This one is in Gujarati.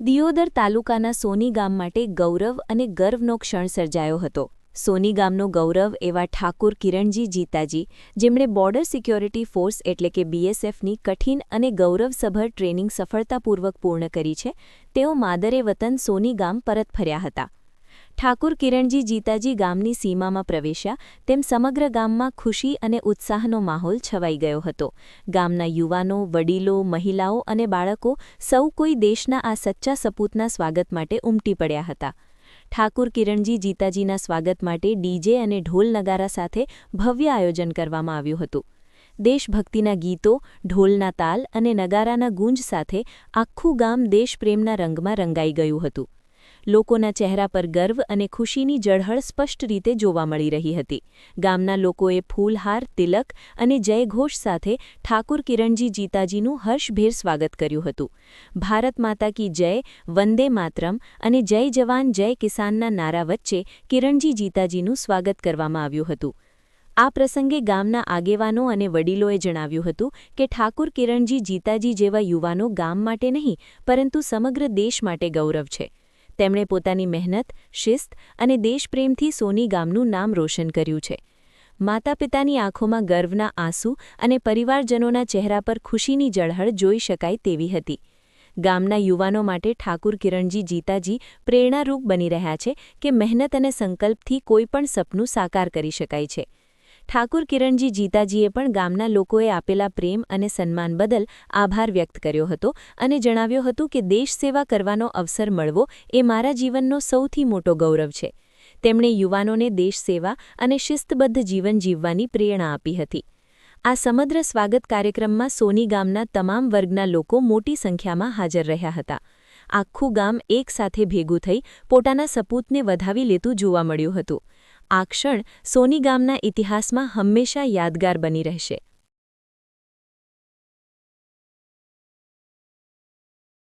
દિયોદર તાલુકાના સોની ગામ માટે ગૌરવ અને ગર્વનો ક્ષણ સર્જાયો હતો. સોની ગામનો ગૌરવ એવા ઠાકુર કિરણજી જીતાજી, જેમણે બોર્ડર સિક્યોરિટી ફોર્સ એટલે કે બીએસએફની કઠિન અને ગૌરવસભર ટ્રેનિંગ સફળતાપૂર્વક પૂર્ણ કરી છે, તેઓ માદરે વતન સોની ગામ પરત ફર્યા હતા. ઠાકુર કિરણજી જીતાજી ગામની સીમામાં પ્રવેશ્યા, તેમ સમગ્ર ગામમાં ખુશી અને ઉત્સાહનો માહોલ છવાઈ ગયો હતો. ગામના યુવાનો, વડીલો, મહિલાઓ અને બાળકો સૌ કોઈ દેશના આ સચ્ચા સપૂતના સ્વાગત માટે ઉમટી પડ્યા હતા. ઠાકુર કિરણજી જીતાજીના સ્વાગત માટે ડીજે અને ઢોલ નગારા સાથે ભવ્ય આયોજન કરવામાં આવ્યું હતું. દેશભક્તિના ગીતો, ઢોલના તાલ અને નગારાના ગુંજ સાથે આખું ગામ દેશપ્રેમના રંગમાં રંગાઈ ગયું હતું. લોકોના ચહેરા પર ગર્વ અને ખુશીની જળહળ સ્પષ્ટ રીતે જોવા મળી રહી હતી. ગામના લોકોએ ફૂલહાર, તિલક અને જયઘોષ સાથે ઠાકુર કિરણજી જીતાજીનું હર્ષભેર સ્વાગત કર્યું હતું. ભારત માતા કી જય, વંદે માતરમ અને જય જવાન, જય કિસાનના નારા વચ્ચે કિરણજી જીતાજીનું સ્વાગત કરવામાં આવ્યું હતું. આ પ્રસંગે ગામના આગેવાનો અને વડીલોએ જણાવ્યું હતું કે ઠાકુર કિરણજી જીતાજી જેવા યુવાનો ગામ માટે નહીં, પરંતુ સમગ્ર દેશ માટે ગૌરવ છે. તેમણે પોતાની મહેનત, શિસ્ત અને દેશપ્રેમથી સોની ગામનું નામ રોશન કર્યું છે. માતા પિતાની આંખોમાં ગર્વના આંસુ અને પરિવારજનોના ચહેરા પર ખુશીની જળહળ જોઈ શકાય તેવી હતી. ગામના યુવાનો માટે ઠાકુર કિરણજી જીતાજી પ્રેરણારૂપ બની રહ્યા છે કે મહેનત અને સંકલ્પથી કોઈપણ સપનું સાકાર કરી શકાય છે. ઠાકુર કિરણજી જીતાજીએ પણ ગામના લોકોએ આપેલા પ્રેમ અને સન્માન બદલ આભાર વ્યક્ત કર્યો હતો અને જણાવ્યું હતું કે દેશ સેવા કરવાનો અવસર મળવો એ મારા જીવનનો સૌથી મોટો ગૌરવ છે. તેમણે યુવાનોને દેશ સેવા અને શિસ્તબદ્ધ જીવન જીવવાની પ્રેરણા આપી હતી. આ સમગ્ર સ્વાગત કાર્યક્રમમાં સોની ગામના તમામ વર્ગના લોકો મોટી સંખ્યામાં હાજર રહ્યા હતા. આખું ગામ એકસાથે ભેગું થઈ પોતાના સપૂતને વધાવી લેતું જોવા મળ્યું હતું. આ ક્ષણ સોની ગામના ઇતિહાસમાં હંમેશા યાદગાર બની રહેશે.